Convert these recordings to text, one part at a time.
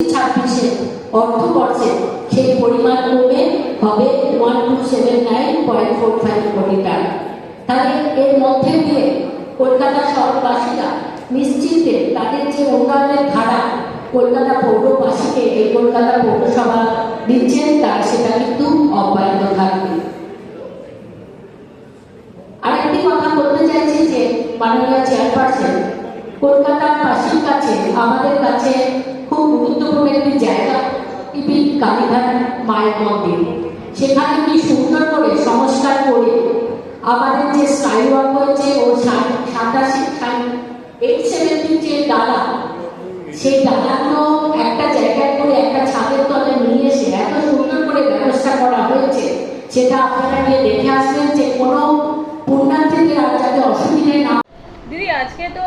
ছাব্বিশে অর্থবর্ষে সেই পরিমাণ কমে হবে one two seven nine point four five crore টাকা। তাহলে এর মধ্যে দিয়ে কলকাতা শহরবাসীরা নিশ্চিন্তে তাদের যে উন্নয়নের ধারা কলকাতা পৌরবাসীকে এই কলকাতা পৌরসভা দিচ্ছেন, তার সেটা কিন্তু অব্যাহত থাকবে। আরেকটি কথা বলতে চাইছি যে, মাননীয় চেয়ারপারসন কলকাতার বাসীর কাছে, আমাদের কাছে খুব গুরুত্বপূর্ণ একটি জায়গা টিপি কালীঘাট মায়ের মন্দির। সেখানে কি সুন্দর করে সংস্কার করে আমাদের যে স্কাই ওয়াক হয়েছে ও সাতাশি এইট সেভেন্টি যে ডালা, সেই ডালাগুলো একটা জায়গায় করে একটা ছাদের তলে নিয়ে এসে এত সুন্দর করে ব্যবস্থা করা হয়েছে, সেটা আপনারা গিয়ে দেখে আসবেন যে কোনো পুণ্যার্থীদের আর যাতে অসুবিধে না দিদি, আজকে তো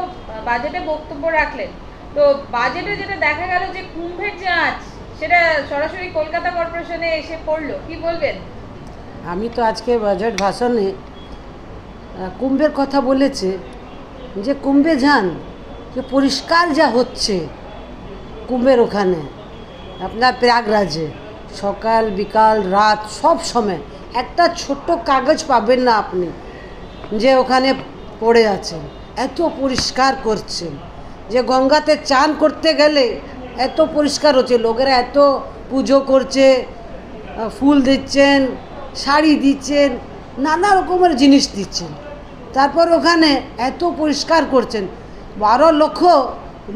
বাজেটে বক্তব্য রাখলেন। তো বাজেটে যেটা দেখা গেল যে কুম্ভের যে আঁচ সেটা সরাসরি কলকাতা কর্পোরেশনে এসে পড়ল। কি বলবেন? আমি তো আজকে বাজেট ভাষণে কুম্ভের কথা বলেছে যে কুম্ভে যান, যে পরিষ্কার যা হচ্ছে কুম্ভের ওখানে, আপনার প্রয়াগরাজে, সকাল, বিকাল, রাত, সব সময়। একটা ছোট্ট কাগজ পাবেন না আপনি যে ওখানে পড়ে আছেন, এত পরিষ্কার করছেন। যে গঙ্গাতে চান করতে গেলে এত পরিষ্কার হচ্ছে, লোকেরা এত পুজো করছে ফুল দিচ্ছেন, শাড়ি দিচ্ছেন, নানা রকমের জিনিস দিচ্ছেন। তারপর ওখানে এত পরিষ্কার করছেন, বারো লক্ষ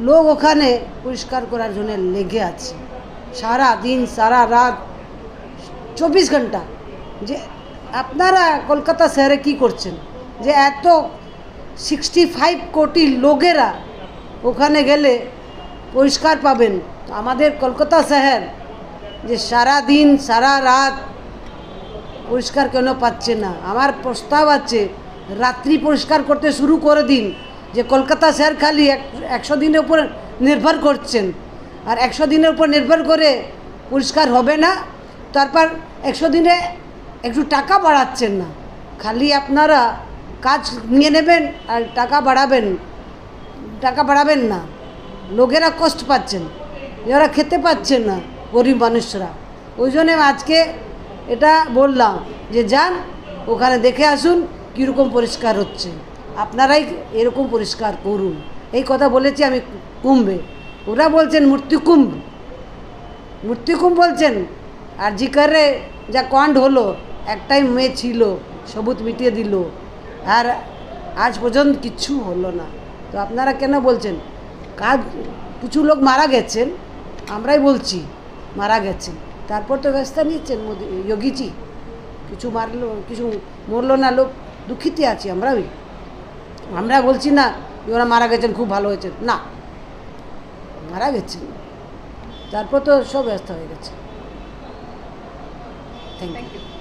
লোক ওখানে পরিষ্কার করার জন্য লেগে আছে। সারা দিন, সারা রাত, চব্বিশ ঘণ্টা। যে আপনারা কলকাতা শহরে কি করছেন? যে এত সিক্সটি ফাইভ কোটি লোকেরা ওখানে গেলে পরিষ্কার পাবেন। আমাদের কলকাতা শহর যে সারা দিন, সারা রাত পরিষ্কার কেন পাচ্ছে না? আমার প্রস্তাব আছে, রাত্রি পরিষ্কার করতে শুরু করে দিন। যে কলকাতা শহর খালি এক- একশো দিনের উপর নির্ভর করছেন। আর একশো দিনের উপর নির্ভর করে পরিষ্কার হবে না, তারপর একশো দিনে একটু টাকা বাড়াচ্ছেন না। খালি আপনারা কাজ নিয়ে নেবেন আর টাকা বাড়াবেন। টাকা বাড়াবেন না। লোকেরা কষ্ট পাচ্ছেন যারা খেতে পাচ্ছেন না গরিব মানুষরা। ওই জন্য আজকে এটা বললাম যে যান, ওখানে দেখে আসুন কীরকম পরিষ্কার হচ্ছে। আপনারাই এরকম পরিষ্কার করুন। এই কথা বলেছি আমি কুম্ভে। ওরা বলছেন মূর্তি কুম্ভ। মূর্তি কুম্ভ বলছেন, আর জিকারে যা কন্ড হলো, একটাই মেয়ে ছিল সবুজ মিটিয়ে দিল। আর আজ পর্যন্ত কিচ্ছু হলো না। তো আপনারা কেন বলছেন? কাজ কিছু লোক মারা গেছেন আমরাই বলছি মারা গেছেন। তারপর তো ব্যবস্থা নিচ্ছেন মোদি যোগীজি। কিছু মারলো কিছু মরলো না লোক দুঃখিত আছি আমরাও আমরা বলছি না ওরা মারা গেছেন খুব ভালো হয়েছে না মারা গেছেন। তারপর তো সব ব্যবস্থা হয়ে গেছে।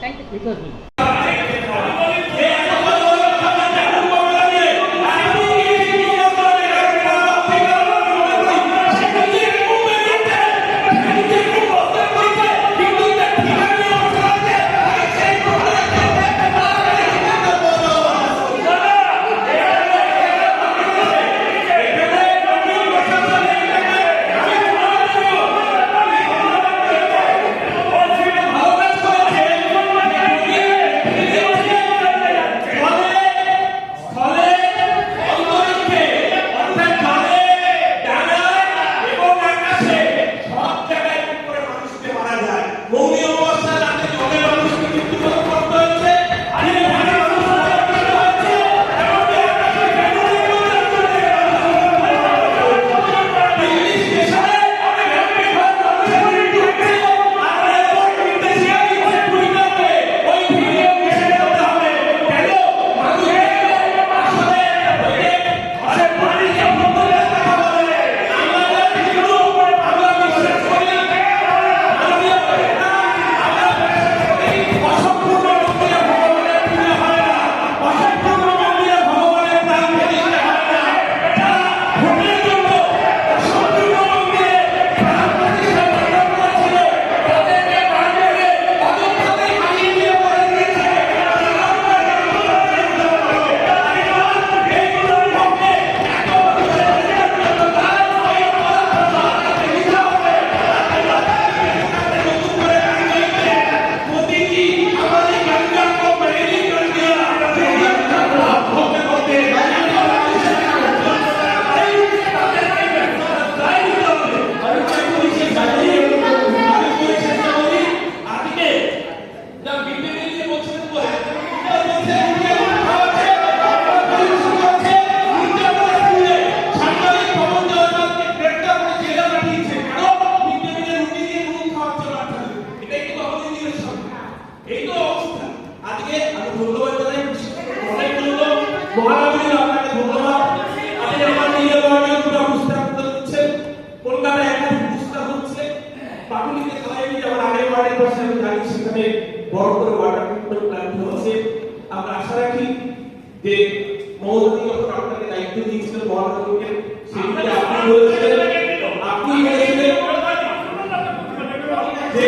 থ্যাংক ইউ ইউ পাশাপাশি আমি জানি সেখানে বড় করে ওয়াটার ট্রিটমেন্ট প্ল্যান্ট হচ্ছে আমরা আশা রাখি যে মহোদয় যখন আপনাকে দায়িত্ব দিয়েছিলেন মহানগরকে সেটি আপনি বলেছিলেন আপনি বলেছিলেন যে